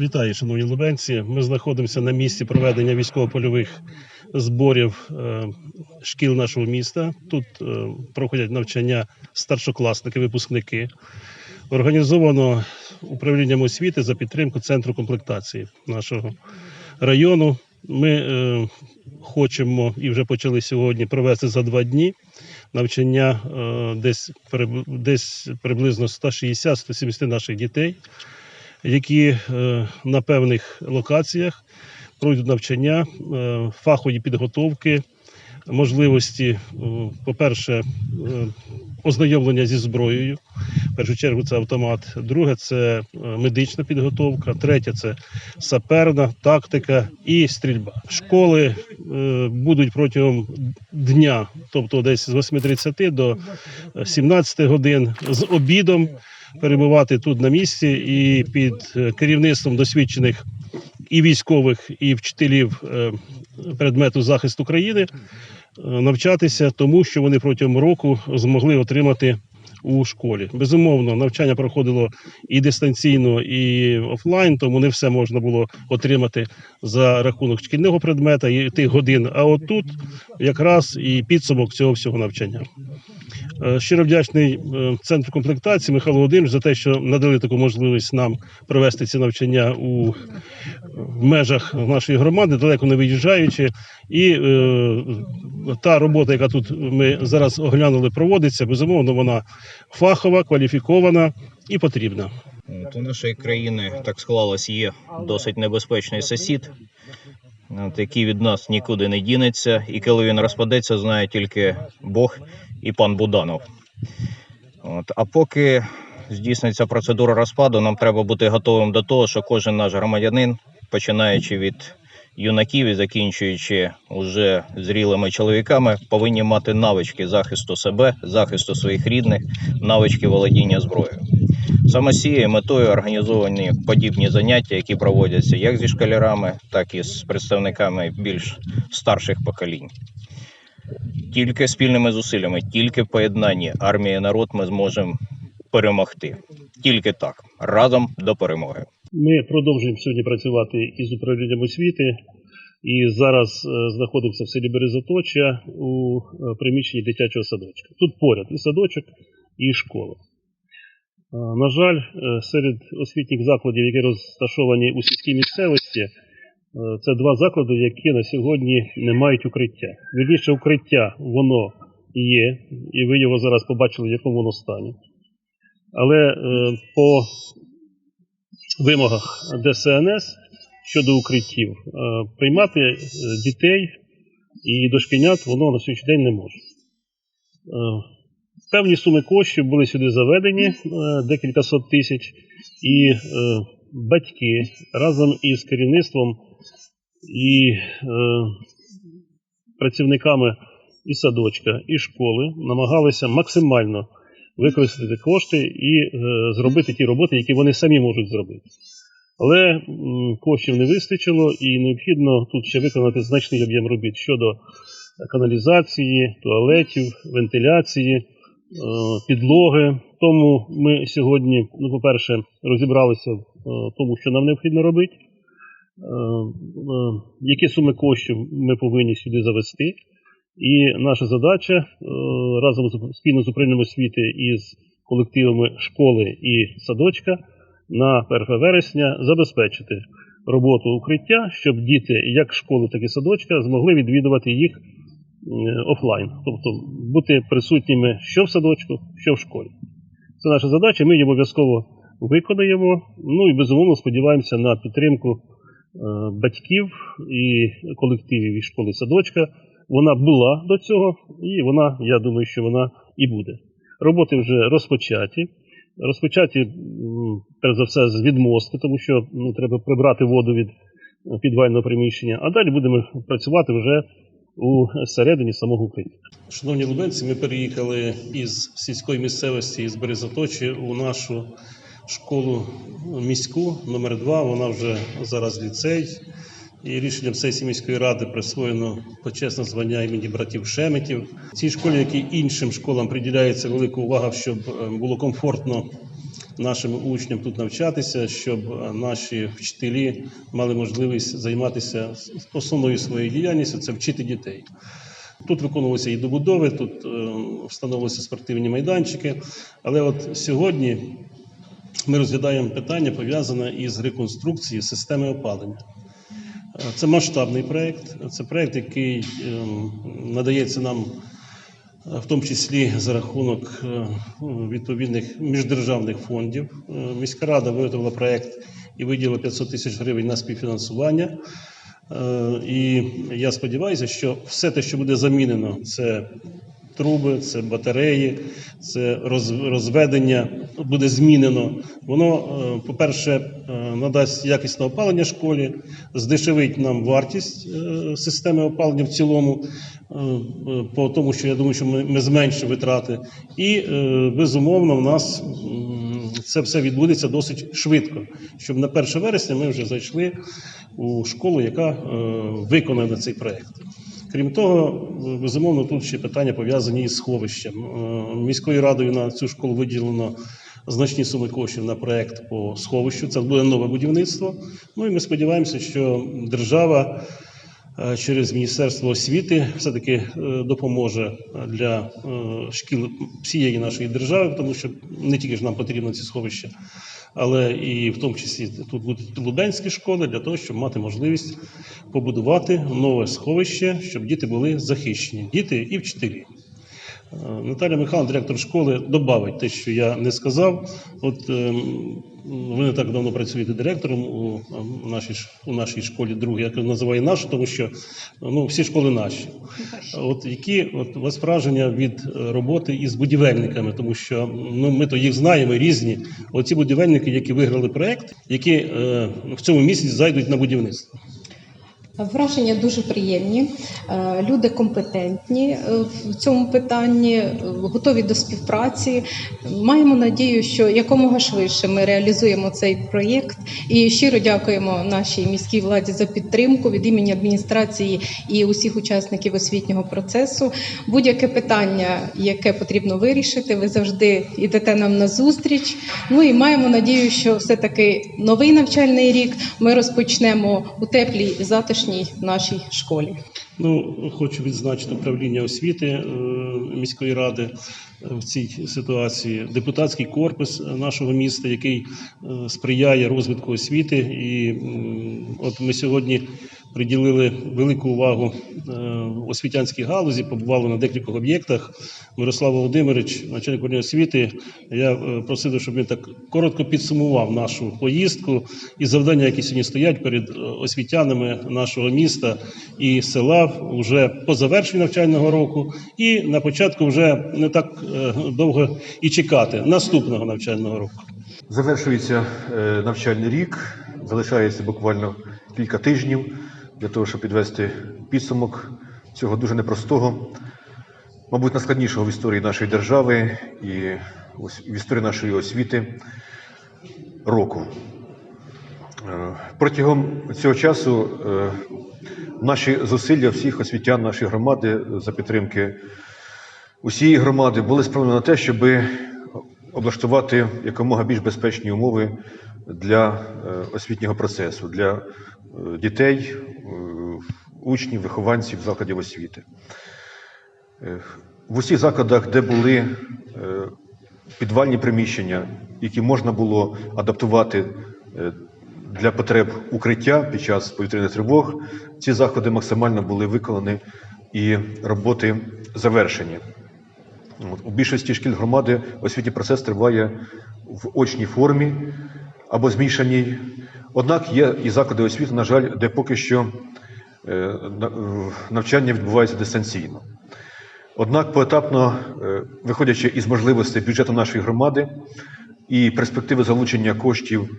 Вітаю, шановні лубенці. Ми знаходимося на місці проведення військово-польових зборів е, шкіл нашого міста. Тут е, проходять навчання старшокласники, випускники. Організовано управлінням освіти за підтримку центру комплектації нашого району. Ми е, хочемо і вже почали сьогодні провести за два дні навчання десь, десь приблизно 160-170 наших дітей які е, на певних локаціях пройдуть навчання, е, фахові підготовки, можливості, е, по-перше, ознайомлення зі зброєю. В першу чергу це автомат. Друге це медична підготовка. Третє це саперна тактика і стрільба. Школи будуть протягом дня, тобто десь з 8.30 до 17 годин з обідом перебувати тут на місці і під е, керівництвом досвідчених і військових, і вчителів е, предмету захисту країни е, навчатися тому, що вони протягом року змогли отримати у школі. Безумовно, навчання проходило і дистанційно, і офлайн, тому не все можна було отримати за рахунок шкільного предмета і тих годин. А от тут якраз і підсумок цього всього навчання. Е, Щиро вдячний е, центру комплектації Михайлу Володимировичу за те, що надали таку можливість нам провести ці навчання у в межах нашої громади, далеко не виїжджаючи. І е, та робота, яка тут ми зараз оглянули, проводиться, безумовно, вона фахова, кваліфікована і потрібна. От, у нашої країни так склалось, є досить небезпечний сусід, от, який від нас нікуди не дінеться, і коли він розпадеться, знає тільки Бог і пан Буданов. От, а поки здійсниться процедура розпаду, нам треба бути готовим до того, що кожен наш громадянин, починаючи від юнаків і закінчуючи уже зрілими чоловіками, повинні мати навички захисту себе, захисту своїх рідних, навички володіння зброєю. Саме з цією метою організовані подібні заняття, які проводяться як зі школярами, так і з представниками більш старших поколінь. Тільки спільними зусиллями, тільки в поєднанні армія і народ ми зможемо перемогти. Тільки так, разом до перемоги. Ми продовжуємо сьогодні працювати із управлінням освіти. І зараз е, знаходимося в селі Березоточа у е, приміщенні дитячого садочка. Тут поряд і садочок, і школа. Е, На жаль, е, серед освітніх закладів, які розташовані у сільській місцевості, е, це два заклади, які на сьогодні не мають укриття. Вірніше, укриття воно є, і ви його зараз побачили, в якому воно стані. Але по вимогах ДСНС щодо укриттів, приймати дітей і дошкільнят воно на сьогоднішній день не може. Певні суми коштів були сюди заведені, е, декілька сот тисяч, і е, батьки разом із керівництвом і е, працівниками і садочка, і школи намагалися максимально використати кошти і зробити ті роботи, які вони самі можуть зробити. Але коштів не вистачило і необхідно тут ще виконати значний об'єм робіт щодо каналізації, туалетів, вентиляції, підлоги. Тому ми сьогодні, ну, по-перше, розібралися в е, тому, що нам необхідно робити, е, е, які суми коштів ми повинні сюди завести. І наша задача е, разом з спільно з управлінням освіти і з колективами школи і садочка на 1 вересня забезпечити роботу укриття, щоб діти як школи, так і садочка змогли відвідувати їх е, офлайн, тобто бути присутніми що в садочку, що в школі. Це наша задача, ми її обов'язково виконаємо. Ну і безумовно сподіваємося на підтримку е, батьків і колективів і школи садочка. Вона була до цього, і вона, я думаю, що вона і буде. Роботи вже розпочаті. Розпочаті, перш за все, з відмостки, тому що ну, треба прибрати воду від е, підвального приміщення, а далі будемо працювати вже у середині самого укриття. Шановні лубенці, ми переїхали із сільської місцевості із Березоточі у нашу школу міську номер 2 Вона вже зараз ліцей. І рішенням сесії міської ради присвоєно почесне звання імені братів Шеметів. Цій школі, як і іншим школам, приділяється велика увага, щоб е, було комфортно нашим учням тут навчатися, щоб е, наші вчителі мали можливість займатися основною своєю діяльністю це вчити дітей. Тут виконувалися і добудови, тут е, встановилися спортивні майданчики. Але от сьогодні ми розглядаємо питання пов'язане із реконструкцією системи опалення. Е, Це масштабний проєкт, це проєкт, який ем, надається нам в тому числі за рахунок е, відповідних міждержавних фондів. Е, Міська рада виготовила проєкт і виділила 500 тисяч гривень на співфінансування. Е, І я сподіваюся, що все те, що буде замінено, це труби, це батареї, це розведення буде змінено. Воно, е, по-перше, е, надасть якісне опалення школі, здешевить нам вартість е, системи опалення в цілому, по тому, що я думаю, що ми, зменшимо витрати. І безумовно, в нас це все відбудеться досить швидко, щоб на 1 вересня ми вже зайшли у школу, яка виконає цей проект. Крім того, безумовно, тут ще питання пов'язані із сховищем. Е, Міською радою на цю школу виділено значні суми коштів на проект по сховищу. Це буде нове будівництво. Ну і ми сподіваємося, що держава е, через Міністерство освіти все-таки е, допоможе для шкіл всієї нашої держави, тому що не тільки ж нам потрібно ці сховища, але і в тому числі тут будуть лубенські школи для того, щоб мати можливість побудувати нове сховище, щоб діти були захищені, діти і вчителі. Е, Наталя Михайловна, директор школи, добавить те, що я не сказав. От ем, ви не так давно працюєте директором у нашій у нашій школі, другій, я називаю нашу, тому що ну всі школи наші. От які от у вас враження від е, роботи із будівельниками, тому що ну ми то їх знаємо різні. Оці будівельники, які виграли проект, які е, в цьому місяці зайдуть на будівництво. Враження дуже приємні, Е, люди компетентні е, в цьому питанні, е, готові до співпраці. Маємо надію, що якомога швидше ми реалізуємо цей проєкт. І щиро дякуємо нашій міській владі за підтримку від імені адміністрації і усіх учасників освітнього процесу. Будь-яке питання, яке потрібно вирішити, ви завжди йдете нам на зустріч. Ну і маємо надію, що все-таки новий навчальний рік ми розпочнемо у теплій затишній нашій школі. Ну, хочу відзначити управління освіти е, міської ради е, в цій ситуації, депутатський корпус нашого міста, який е, сприяє розвитку освіти. І от ми сьогодні приділили велику увагу е, освітянській галузі, побували на декількох об'єктах. Мирослав Володимирович, начальник управління освіти, я е, просив, щоб він так коротко підсумував нашу поїздку і завдання, які сьогодні стоять перед е, освітянами нашого міста і села вже по завершенню навчального року, і на початку вже не так довго і чекати наступного навчального року. Завершується навчальний рік, залишається буквально кілька тижнів для того, щоб підвести підсумок цього дуже непростого, мабуть, найскладнішого в історії нашої держави і в історії нашої освіти року. Е, Протягом цього часу е, наші зусилля всіх освітян нашої громади за підтримки усієї громади були спрямовані на те, щоб облаштувати якомога більш безпечні умови для е, освітнього процесу, для е, дітей, е, учнів, вихованців закладів освіти. В усіх закладах, де були підвальні приміщення, які можна було адаптувати для потреб укриття під час повітряних тривог, ці заходи максимально були виконані і роботи завершені. У більшості шкіл громади освітній процес триває в очній формі або змішаній. Однак є і заклади освіти, на жаль, де поки що е, навчання відбувається дистанційно. Однак поетапно, е, виходячи із можливостей бюджету нашої громади і перспективи залучення коштів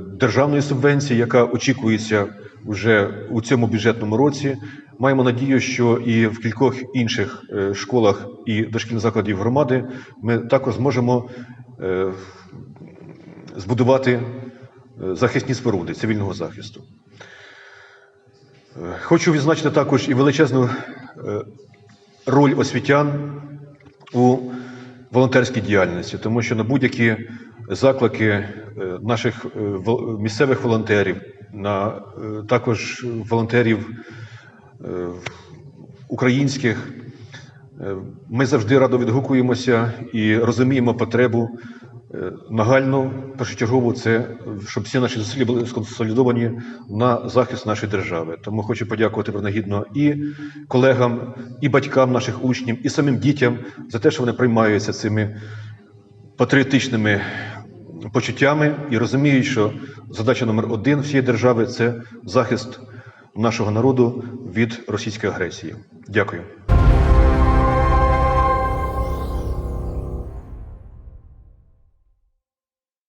державної субвенції, яка очікується вже у цьому бюджетному році, маємо надію, що і в кількох інших е, школах і дошкільних закладів громади ми також зможемо е, збудувати е, захисні споруди цивільного захисту. Хочу відзначити також і величезну роль освітян у волонтерській діяльності, тому що на будь-які заклики е, наших е, місцевих волонтерів, на е, також волонтерів українських. Ми завжди радо відгукуємося і розуміємо потребу нагальну, першочергову, це щоб всі наші зусилля були сконсолідовані на захист нашої держави. Тому хочу подякувати принагідно і колегам, і батькам наших учнів, і самим дітям за те, що вони приймаються цими патріотичними почуттями і розуміють, що задача номер один всієї держави це захист нашого народу від російської агресії. Дякую.